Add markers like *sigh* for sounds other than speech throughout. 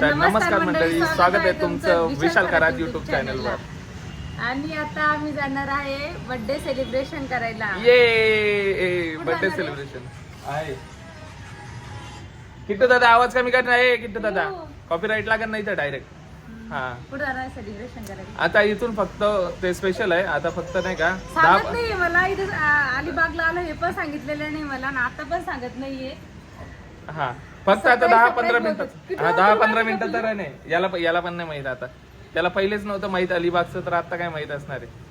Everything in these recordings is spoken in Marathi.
तर नमस्कार मंडळी स्वागत आहे तुमचं विशाल करात युट्यूब चॅनलवर आणि आता आम्ही जाणार आहे बर्थडे सेलिब्रेशन करायला. ये बर्थडे आहे? सेलिब्रेशन आहे. किट्टू दादा आवाज कमी कर नाही किट्टू दादा. कॉपीराईट लागत नाही तर डायरेक्ट हा. आता इथून फक्त ते स्पेशल आहे. आता फक्त नाही का नाहीये मला इथं अलिबागला आलं हे पण सांगितलेलं नाही मला आता पण सांगत नाहीये. हा. फक्त आता दहा पंधरा. मिनिटात हा दहा पंधरा मिनिटात तर? नाही याला याला पण नाही माहीत आता. त्याला पहिलेच नव्हतं माहीत अलिबागचं तर आता काय माहीत असणार आहे.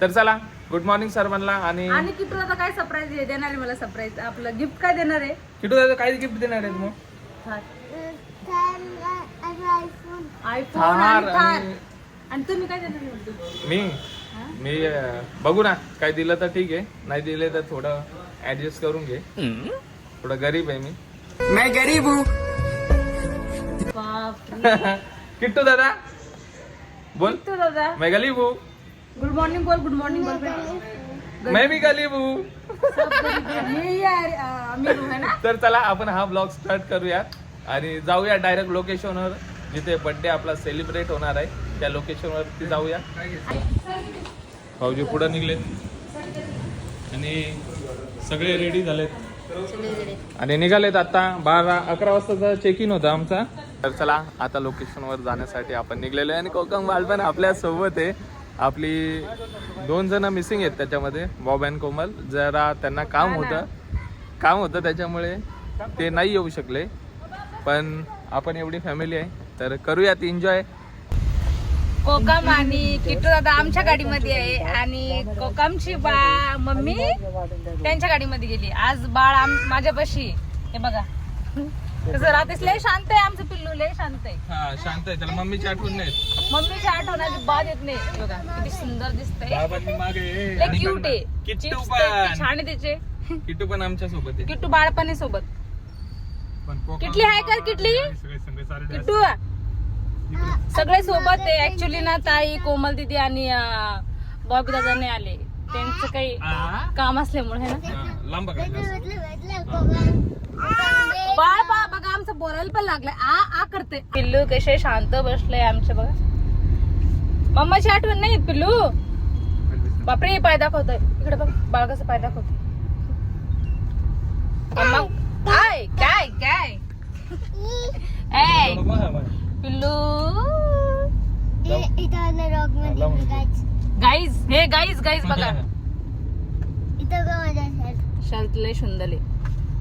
तर चला गुड मॉर्निंग सर्वांना आणि आणि किटू आता काय सरप्राईज देणार आहे मला सरप्राईज आपलं गिफ्ट काय देणार आहे? किटू दादा काय गिफ्ट देणार आहे मग? आयफोन आणि थार. आणि आणि तुम्ही काय देणार आहे म्हणतो? मी? मी अं, बघू ना. काय दिलं तर ठीक आहे. नाही दिले तर थोडं ऍडजस्ट करून घे. थोडं गरीब आहे मी. बापरे। किट्टू दादा बोल। किट्टू दादा। मैं गरीब हूँ। गुड मॉर्निंग बोल गुड मॉर्निंग बोल मैं भी गरीब हूँ। मी यार अमीर हूँ है ना? तर चला आपण हा ब्लॉग स्टार्ट करूयात आणि जाऊया डायरेक्ट लोकेशनवर जिथे बर्थडे आपला सेलिब्रेट होणार आहे. त्या लोकेशनवरती जाऊया. भाऊजी पुढे निघलेत. आणि सगळे रेडी झालेत. आणि निघालेत आता बारा अकरा वाजताचा चेक इन होता आमचा. तर चला आता लोकेशनवर जाण्यासाठी आपण निघलेलो आहे आणि कोकम बाल पण आपल्यासोबत आहे. आपली दोन जण मिसिंग आहेत त्याच्यामध्ये बॉब अँड कोमल. जरा त्यांना काम होतं. काम होतं त्याच्यामुळे ते नाही येऊ शकले. पण आपण एवढी फॅमिली आहे तर करूयात एन्जॉय कोकम आणि किट्टू दादा आमच्या गाडीमध्ये आहे आणि कोकमची बा मम्मी त्यांच्या गाडीमध्ये गेली. आज बाळ आम- माझ्यापाशी. हे बघा. कसं राहतेस? लय शांत आहे आमचं पिल्लू लय शांत आहे. हा शांत आहे. त्याला मम्मीची आठवण नाही मम्मीच्या आठवणाची बाद येत नाही. हे बघा किती सुंदर दिसतंय. बाबांनी मागे लय आणि क्यूट आहे. किट्टू Chips पण. ते छान आहे त्याचे. किट्टू पण आमच्यासोबत आहे. किट्टू बाळपणी सोबत किटली आहे का किटली? किट्टू सगळे सोबत आहे. ऍक्च्युली ना ताई कोमल दिदी आणि बॉबी दादा नाही आले. त्यांचं काही? काम असल्यामुळे है ना? लांब बाळ बा बघा आमचं बोलायला पण लागलंय. आ आ करते पिल्लू कसे शांत बसलंय आमच्या बघा. मम्माची आठवण नाही पिल्लू? बापरे हे पाय दाखवतोय. इकडे बघ बाळ कसं पाय दाखवतोय. मम्मा काय काय? काय ए पिल्लू. गाईज हे गाईज गाईज बघा. *laughs* शर्ट लय सुंदर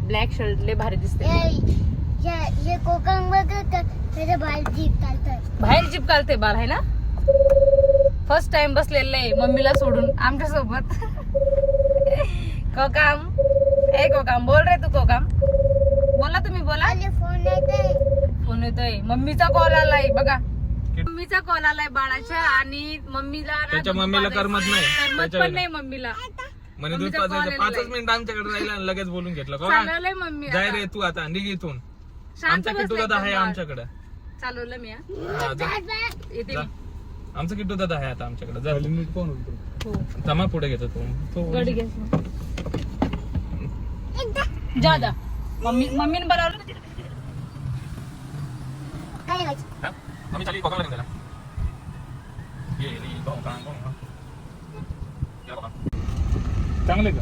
ब्लॅक शर्ट लय भारी दिसते. बाहेर जीप घालते बाळ आहे ना? फर्स्ट टाइम बसलेलं आहे मम्मीला सोडून आमच्यासोबत कोकाम. ए कोकाम बोल रे तू कोकाम. बोला तुम्ही बोला. फोन येतोय. मम्मीचा कॉल आलाय बघा. मम्मीचा कॉल आलाय बाळाच्या आणि मम्मीला त्याच्या मम्मीला. करमत नाही. करमत त्याच्या पण नाही मम्मीला. म्हणे दूध पाजायचं पाचच मिनिट आमच्याकडे राहिला आणि लगेच बोलून घेतलं चालवलंय मम्मी जाय. रे तू आता निघ इथून. आमचा किट्टू दादा आहे. आमच्याकडे. चालवलं मी हा. हा. येते. मी. आमचा किट्टू दादा आहे आता आमच्याकडे. जा. नीट कोण हो. थांबा पुढे घेतो तू. तो गडी घे. जा जा. मम्मी मम्मीने बरोबर हा? आम्ही चालली कोकणाला निघाला. ये, ये, कोकण, कोकण. या बाबा. चांगले का?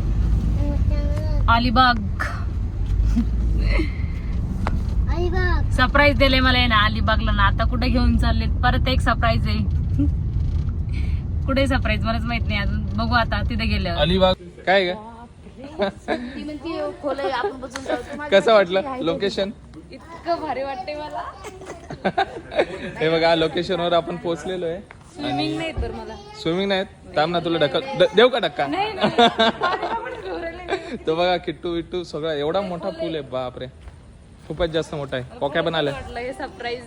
अलिबाग. सरप्राईज दिले मला आहे ना अलिबागला ना. आता कुठे घेऊन चालले परत एक सरप्राईज आहे. कुठे सरप्राईज मलाच माहीत नाही अजून. बघू आता तिथे गेल्यावर. अलिबाग. काय का कसं वाटलं? लोकेशन इतकं भारी वाटते मला. *laughs* हे बघा लोकेशनवर आपण पोहोचलेलो आहे. स्विमिंग नाही तर मला. स्विमिंग नाहीत? थांब ना तुला ढकल द- देऊ का धक्का? नाही नाही. *laughs* तो बघा किट्टू विट्टू सगळा एवढा मोठा पूल आहे बापरे. खूपच जास्त मोठा आहे. कोक्या पण आल्या. वाटलं हे सरप्राईज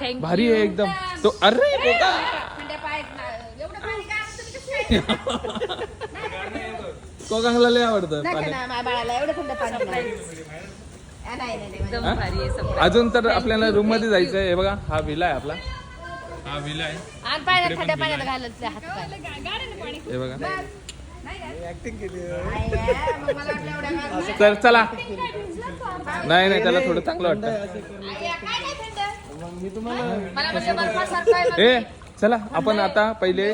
थँक भारी आहे एकदम. तो अरे कोका कोकांगला *laughs* लय आवडतं पाणी एकदम भारी आहे सरप्राईज अजून तर आपल्याला रूममध्ये जायचं आहे हे बघा हा विला आहे आपला. हा विला आहे. आणि पाण्याला थंड्या पाण्याला घालत हात पाय. हे बघा. तर चला नाही नाही त्याला थोडं चांगलं वाटतं. मला म्हणजे बर्फासारखं आहे ना ए चला आपण आता पहिले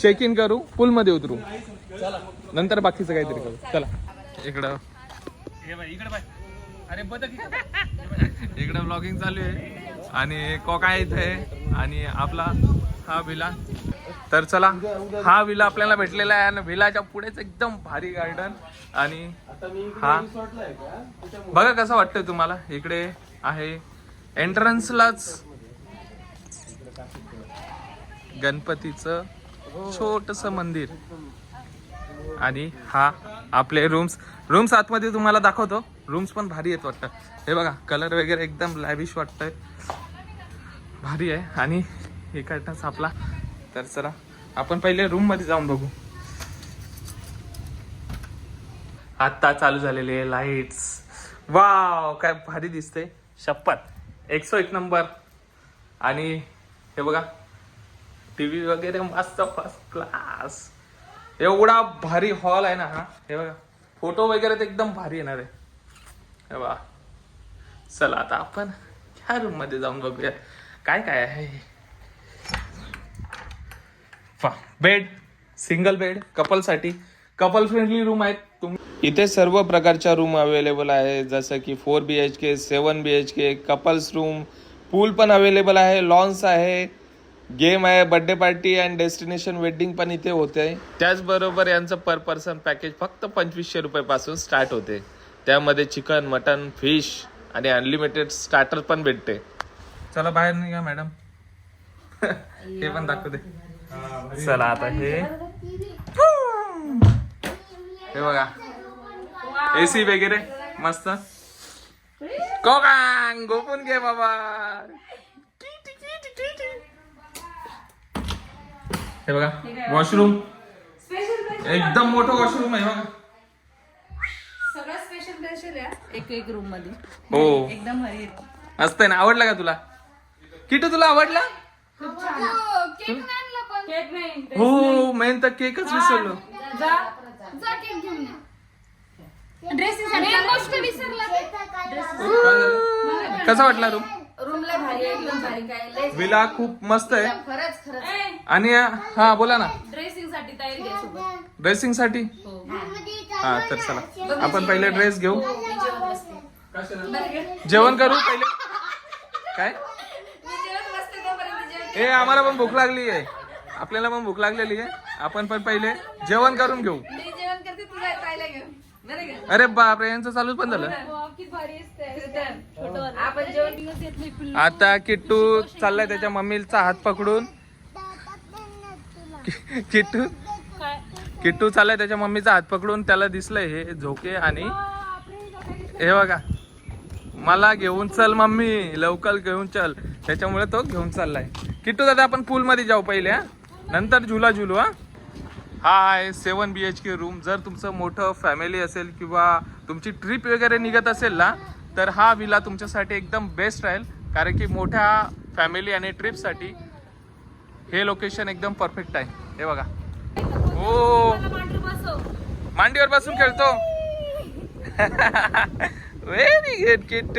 चेक इन करू. पूल मध्ये उतरू. नंतर बाकीचं काहीतरी करू. चला. इकडं हे बाय इकडे बाय. अरे इकडं ब्लॉगिंग चालू आहे. आणि कोका इथे. आणि आपला हा विला तर चला हा विला आपल्याला भेटलेला आहे. आणि विलाच्या पुढेच एकदम भारी गार्डन आणि हा. बघा कसं वाटतंय तुम्हाला. इकडे आहे एंट्रन्सलाच गणपतीचं छोटस मंदिर. आणि हा आपले रूम्स रूम्स आतमध्ये तुम्हाला दाखवतो. रूम्स पण भारी आहेत वाटतं. हे बघा कलर वगैरे एकदम लॅविश वाटतंय. भारी आहे. आणि इकडनंच आपला तर चला आपण पहिले रूममध्ये जाऊन बघू. आत्ता चालू झालेले लाईट्स वाव काय भारी दिसते शपथ एकसो एक नंबर आणि हे बघा टी व्ही वगैरे मस्त फर्स्ट क्लास एवढा भारी हॉल आहे ना हा. हे बघा. फोटो वगैरे तर एकदम भारी येणार आहे. हे चला आता आपण ह्या रूममध्ये जाऊन बघूया. काय काय आहे? बेड सिंगल बेड कपलसाठी कपल फ्रेंडली रूम आहेत. तुम्ही इथे सर्व प्रकारच्या रूम अवेलेबल आहे जसं की four B H K seven B H K couples room pool पण अवेलेबल आहे. लॉन्स आहे. गेम आहे birthday party and destination wedding पण इथे होते. त्याचबरोबर यांचं पर पर्सन पॅकेज फक्त पंचवीसशे रुपयापासून स्टार्ट होते. त्यामध्ये चिकन मटन फिश आणि अनलिमिटेड स्टार्टर पण भेटते. चला बाहेर निघा मॅडम *laughs* हे पण दाखवू दे. चला आता हे. हे बघा. एसी वगैरे? मस्त. कोकांग गोपून घे बाबा. हे बघा वॉशरूम स्पेशल एकदम मोठं वॉशरूम आहे बघा. सगळं स्पेशल स्पेशल आहे एक एक रूममध्ये. हो. एकदम. मस्त आहे ना आवडला का तुला? किटू तुला आवडला? हो मेन तर केकच विसरलो. जा. जा केक घेऊन ड्रेसिंग गोष्ट विसरला कसा वाटला रूम रूमला भारी आहे, एकदम भारी काय लय विला खूप मस्त आहे. खरंच खरंच. आणि हा बोला ना. ड्रेसिंगसाठी तयारी घ्या सोबत. ड्रेसिंगसाठी हो. हा तर चला. आपण पहिले ड्रेस घेऊ. मी जेवत बसते बरं घे. जेवण करू पहिले. काय? मी जेवत बसते तोपर्यंत जेवण ए आम्हाला पण भूक लागली आहे. आपल्याला पण भूक लागलेली आहे. आपण पण पहिले जेवण करून घेऊ. मी जेवण करते तुला ताईला घेऊन. अरे बापरे यांचं चालूच पण झालं. पिल्लू. आता किट्टू चाललाय त्याच्या मम्मीचा हात पकडून. किट्टू किट्टू चाललाय त्याच्या मम्मीचा हात पकडून त्याला दिसलंय हे झोके आणि हे बघा. मला घेऊन चल मम्मी लवकर घेऊन चल. त्याच्यामुळे तो घेऊन चाललाय. किट्टू दादा आपण पूल मध्ये जाऊ पहिले हा. नंतर झुला झुलू हा. हा आहे सेवन बी एच के रूम जर तुमचं मोठं फॅमिली असेल किंवा तुमची ट्रिप वगैरे निघत असेल ना तर हा विला तुमच्यासाठी एकदम बेस्ट राहील. कारण की मोठ्या फॅमिली आणि ट्रिपसाठी हे लोकेशन एकदम परफेक्ट आहे. हे बघा. हो मांडीवर बसून खेळतो. व्हेरी गुड किट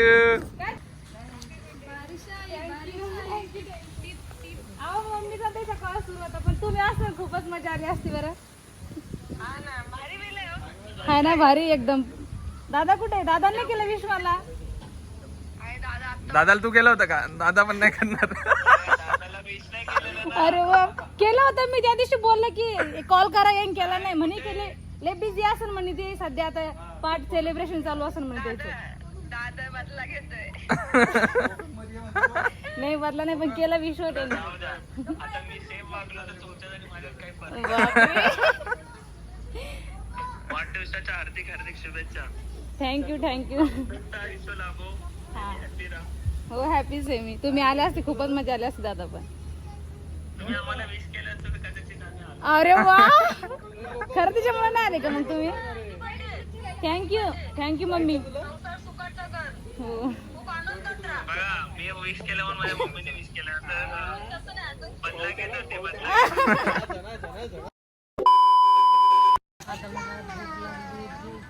तुम्ही असं खूपच मजा आली असती बरं. हाय ना भारी एकदम. दादा कुठे आहे? दादांनी केलं विश मला. दादाला तू केलं होतं का? दादा पण नाही करणार. अरे वा केलं होतं मी त्या दिवशी बोललं की कॉल करा येईन केला नाही. म्हणे केले लय बिझी असेल म्हणे ते. सध्या आता पार्ट सेलिब्रेशन चालू असेल म्हणे त्याचं. *laughs* नाही बदला नाही पण केला विश्व त्यांनी. वाढदिवसाच्या हार्दिक हार्दिक शुभेच्छा थँक्यू थँक्यू आयुष्य लाभो राहा. हो हॅपीच आहे मी तुम्ही आले असते खूपच मजा आली असते दादा पण. तुम्ही आम्हाला विश केलं तर कदाचित आम्ही आलो. अरे वा! खरं त्याच्यामुळे नाही आले का मग तुम्ही? Thank you thank you mummy. हो. बघा मी विश केलं म्हणून माझ्या मम्मीने विश केलं तर बदला घेत बदला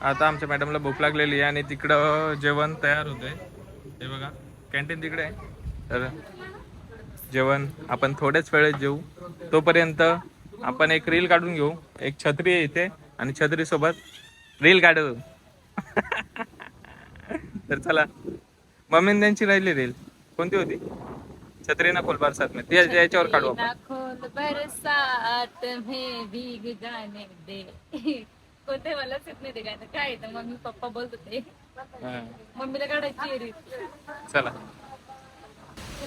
आता आमच्या मॅडमला भूक लागलेली आहे आणि तिकडं जेवण तयार होतंय. हे बघा कॅन्टीन तिकडे आहे. तर जेवण आपण थोड्याच वेळेत जेऊ. तोपर्यंत आपण एक रील काढून घेऊ. एक छत्री आहे इथे आणि छत्री सोबत रील काढू. *laughs* तर चला मम्मीने त्यांची राहिली रील. कोणती होती? छत्री ना खोल बरसात में याच्यावर काढू आपण. खोल बरसात में भीग जाने दे. कोणते मलाच येत नाही ते गाणं काय येतं मम्मी पप्पा बोलत होते. मम्मीला काढायची रील. चला.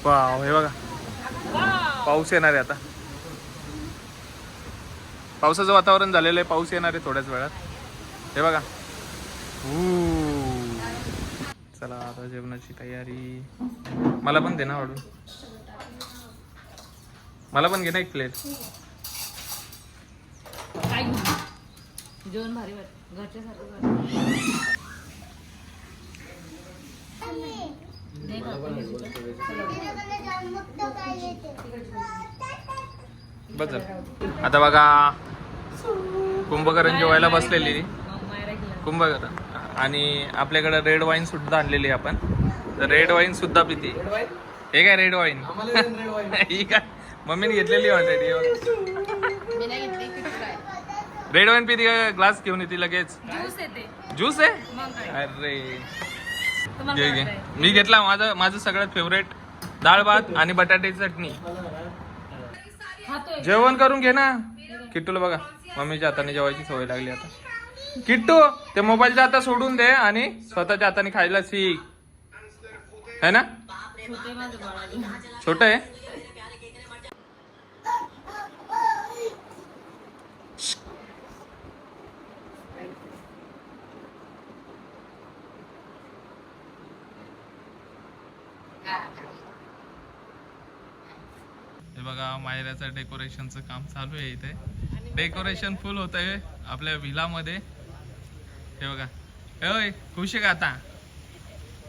वाव हे बघा. पाऊस येणार आहे आता. पावसाचं वातावरण झालेलं आहे. पाऊस येणार आहे थोड्याच वेळात. हे बघा. ऊ. चला आता जेवणाची तयारी. मला पण दे ना वाढून. मला पण घे ना एक प्लेट? जेवण भारी झालं. आता बघा कुंभकरण जेवायला बसलेली. कुंभकरण आणि आपल्याकडे रेड वाईन सुद्धा आणलेली आहे आपण. तर रेड वाईन सुद्धा पिते. हे काय रेड वाईन *laughs* ही काय? मम्मीने घेतलेली ऑलरेडी मी नाही घेतली किती काय रेड वाईन पिते का ग्लास घेऊन येते लगेच. ज्यूस आहे? अरे. घे? मी घेतला माझं माझं सगळ्यात फेवरेट डाळ भात आणि बटाट्याची चटणी. जेवण करून घे ना. किट्टूला बघा. मम्मीच्या हाताने जेवायची सवय लागली आता. किट्टू ते मोबाईलच्या आता सोडून दे आणि स्वतःच्या हाताने खायला शिक. है ना? छोट आहे. हे बघा मायऱ्याचं डेकोरेशनचं काम चालू आहे इथे. डेकोरेशन फुल होत आहे आपल्या विलामध्ये हे बघा. हे होय खुश आहे का आता?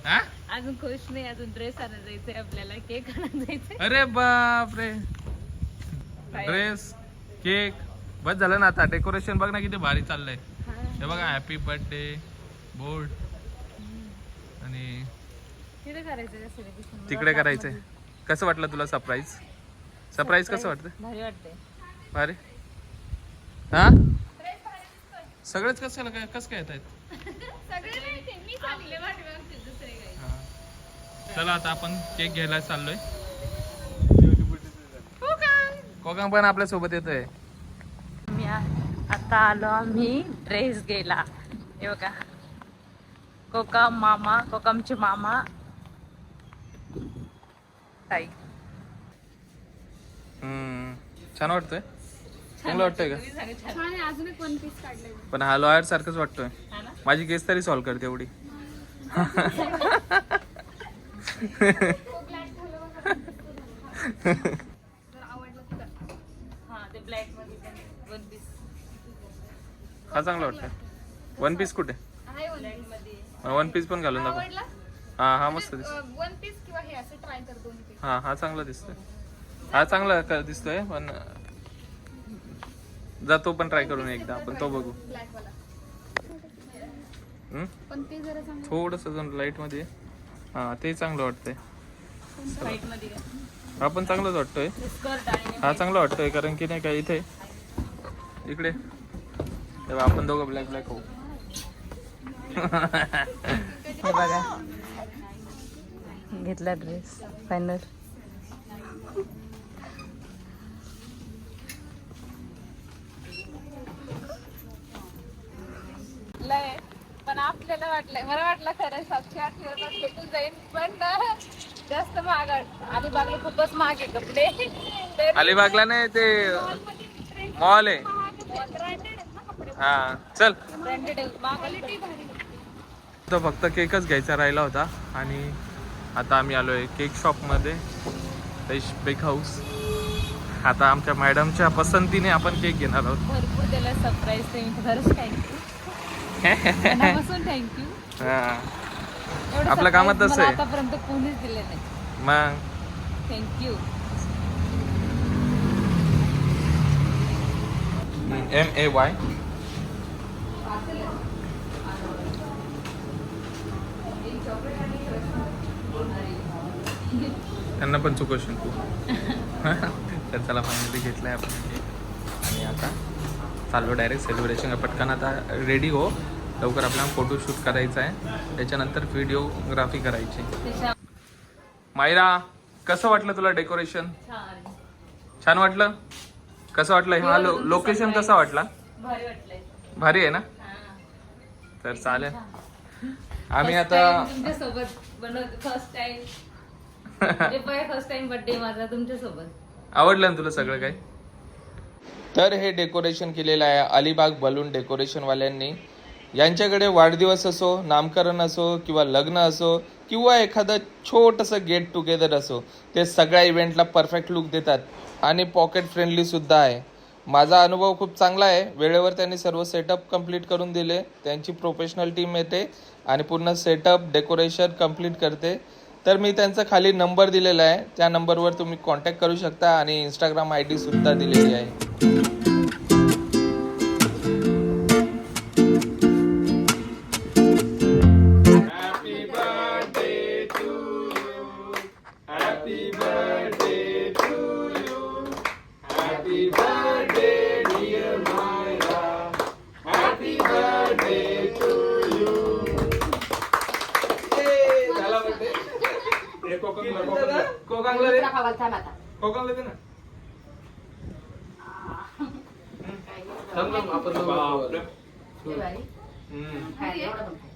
हा? अजून खुश नाही अजून ड्रेस आणायला जायचंय आपल्याला केक आणायला जायचंय. अरे बाप रे ड्रेस केक बस झालं ना आता. डेकोरेशन बघ ना किती भारी चाललंय. हे. बघा हॅपी बर्थडे बोर्ड आणि करायचं तिकडे करायचंय. कसं वाटलं तुला सरप्राईज सरप्राईज कसं वाटतं? भारी वाटतंय. भारी. हा? सगळेच कसं काय कसं काय येत आहेत? *laughs* चला आता आपण केक घ्यायला चाललोय. कोकण पण आपल्यासोबत येतोय. मी आ- आता आलो आम्ही ड्रेस घ्यायला. हे बघा. कोकम मामा कोकमचे मामा. ताई. हम्म. छान वाटतोय. चांगलं वाटतंय का? छान. अजून एक वन पीस काढलंय पण हा लॉयर सारखंच वाटतोय. हा माझी केस तरी सॉल्व्ह करते एवढी हा ते ब्लॅकमध्ये वन पीस हा चांगला वाटतोय. वन पीस कुठे? ब्लॅकमध्ये वन पीस पण घालून दाखव. हा हा मस्त दिसतो वन पीस किंवा हे असं ट्राय कर दोन पीस हा हा चांगला दिसतोय. हा चांगला क- दिसतोय पण जा तो पण ट्राय करून एकदा. आपण तो बघू. ब्लॅक वाला हम्म? पण ते जरा चांगलं थोडस लाइटमध्ये हा ते चांगलं वाटतंय. हा पण चांगलाच वाटतोय. हा चांगला वाटतोय कारण की नाही का इथे. इकडे. तेव्हा आपण दोघं ब्लॅक ब्लॅक होऊ. हे बघा. घेतला ड्रेस फायनल आपल्याला वाटलंय. मला वाटलं खरं सातशे आठशे रुपयात भेटून जाईल पण ना, जास्त महाग अलिबागला खूपच महाग आहे कपडे. अलिबागला नाही ते मॉल आहे. हा चल. तर फक्त केकच घ्यायचा राहिला होता आणि आता आम्ही आलोय केक शॉपमध्ये फ्रेश बेक हाऊस आता आमच्या मॅडमच्या पसंतीने आपण केक घेणार आहोत. भरपूर त्याला सरप्राईज खरंच थँक्यू मनापासून थँक्यू हा. आपलं कामच तसं आहे. आतापर्यंत कोणीच दिले नाही. मग? थँक्यू एम ए वाय त्यांना पण चुकवशील तू तर चला फायनली घेतलाय आपण. cake. आणि आता चाललो डायरेक्ट सेलिब्रेशन पटकन आता रेडी हो. लवकर आपल्याला फोटोशूट करायचा आहे. त्याच्यानंतर व्हिडिओग्राफी करायची. मायरा कसं वाटलं तुला डेकोरेशन छान. छान वाटलं? कसं वाटलं? हा लो लोकेशन कसा वाटला? भारी आहे ना. तर चालेल. *laughs* आम्ही आता सोबत *laughs* आवडलं ना तुला सगळं काही? तर हे डेकोरेशन केलेलं आहे. अलिबाग बलून डेकोरेशन वाल्यांनी. यांच्याकडे वाढदिवस असो नामकरण असो किंवा लग्न असो किंवा एखादं छोटंसं गेट टुगेदर असो ते सगळ्या इव्हेंटला परफेक्ट लुक देतात आणि पॉकेट फ्रेंडलीसुद्धा आहे. माझा अनुभव खूप चांगला आहे. वेळेवर त्यांनी सर्व सेटअप कंप्लीट करून दिले. त्यांची प्रोफेशनल टीम येते आणि पूर्ण सेटअप डेकोरेशन कंप्लीट करते. तर मी त्यांचा खाली नंबर दिलेला आहे. त्या नंबरवर तुम्ही कॉन्टॅक्ट करू शकता आणि इंस्टाग्राम आय डीसुद्धा दिलेली आहे.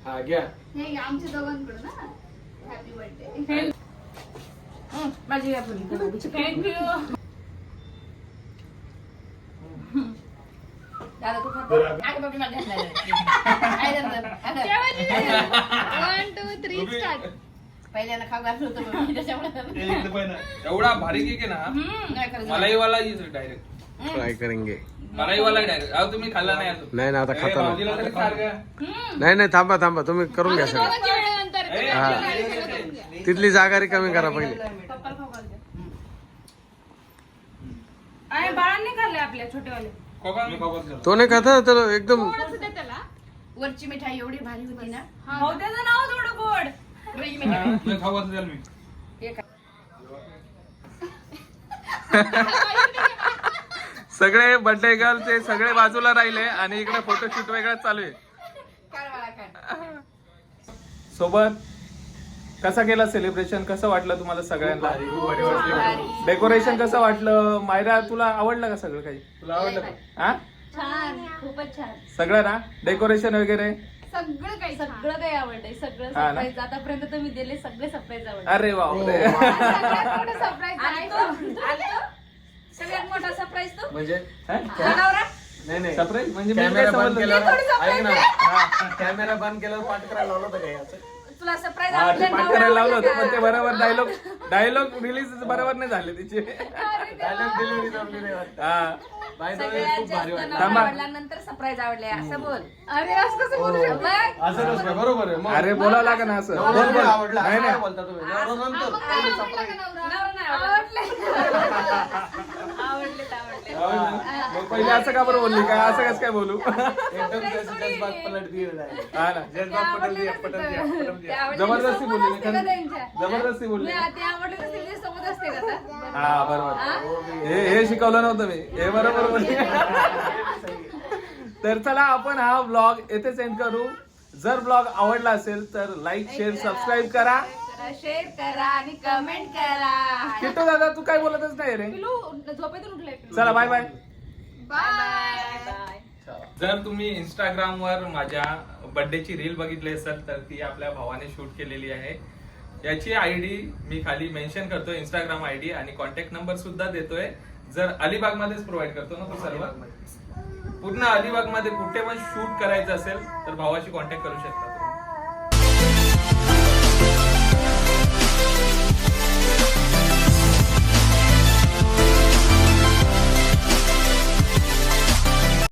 हा घ्या. आमच्या दोघांकडून ना. हॅपी बर्थडे माझी थँक्यू दादा तू खातो? आग बाबी मला घातला काय वन टू थ्री स्टार्ट पहिल्यांदा खाऊ घातलं होतं मी, त्याच्यामुळे. एवढा भारी केक आहे ना खरंच. मलाई वाला डायरेक्ट ट्राय करेंगे. मलाई वाला डायरेक्ट अहो तुम्ही खाल्ला नाही अजून. नाही ना आता ए, खाता ना भाऊजीला तरी सारखं. नाही नाही थांबा थांबा. तुम्ही करून घ्या सगळं. हा. ये. तिथली जागा रिकामी करा पहिले. पप्पाला खाऊ घाल द्या. आणि बाळांनी खाल्ले आपल्या छोटेवाले. कोकण- तो नाही खाता? तर एकदम थोडंसं दे त्याला. वरची मिठाई एवढी भारी होती ना. हो. त्याचं नाव थोडं गोड हा, मिठाई. मी. हे. *laughs* सगळे बर्थडे गर्ल ते सगळे बाजूला राहिले आणि इकडे फोटोशूट वेगळाच चालू आहे. सोबत कसा केला सेलिब्रेशन कसं वाटलं तुम्हाला सगळ्यांना. डेकोरेशन कसं वाटलं? मायरा तुला आवडलं का सगळं काही? तुला आवडलं का? हा? छान खूपच छान. सगळं ना? डेकोरेशन वगैरे? सगळं काही सगळं काही आवडलंय. सगळं? सरप्राईज आतापर्यंत तुम्ही दिले सगळे सरप्राईज आवडले. अरे सरप्राईज तो? सगळ्यात मोठा सरप्राईज तो? म्हणजे जनावरा? नाही नाही. सरप्राईज म्हणजे मी कॅमेरा बंद समजलं केल्यावर नाही. ऐक ना. कॅमेरा बंद केल्यावर पाठ करायला लावलं होतं काही असं तुला सरप्राईज हा, ते पाठ करायला लावलं होतं पण ते बरोबर डायलॉग डायलॉग रिलीज बरोबर नाही झाले तिचे. डायलॉग डिलिव्हरी जमली नाही वाटतं. हा. By the way, सगळ्यात खूप भारी जास्त वाटलं. नवरा थांबा. आवडल्यानंतर सरप्राईज आवडले असं बोल. अरे असं कसं बोलू शकतो? बघ. असं नसतं बरोबर आहे. मग अरे बोलावं लागेल ना असं. बोल, नवरा बोल. नाही आवडला. नाही असं नाही बोलता तुम्ही? नवरा नंतर. नवरा नाही आवडला. आवडले तर आवडले. मग पहिले असं का बरं बोलली? काय असं कसं काय बोलू? एकदम जैसे जज्बात पलट दिए जाए. हा ना. जज्बात पलट दिया पलट दिया पलट ते. दिया आवडले जबरदस्ती बोलली का? जबरदस्ती बोलली? हा बरोबर. हे? हे शिकवलं नव्हतं मी. हे बरोबर बोलली. तर चला आपण हा ब्लॉग येथे सेंड करू. जर ब्लॉग आवडला असेल तर लाईक शेअर सबस्क्राईब करा. शेअर करा आणि कमेंट करा. किट्टू दादा तू काय बोलतच नाही रे? पिलू झोपेतून उठलाय पिलू. चला बाय बाय बाय बाय जर तुम्ही इंस्टाग्राम वर माझ्या बर्थडेची रील बघितली असेल तर ती आपल्या भावाने शूट केलेली आहे. याची आय डी मी खाली मेन्शन करतो इंस्टाग्राम आय डी आणि कॉन्टॅक्ट नंबर सुद्धा देतोय. जर अलिबाग मध्येच प्रोव्हाइड करतो ना तो सर्व? पूर्ण अलिबागमध्ये कुठे पण शूट करायचं असेल तर भावाशी कॉन्टॅक्ट करू शकता.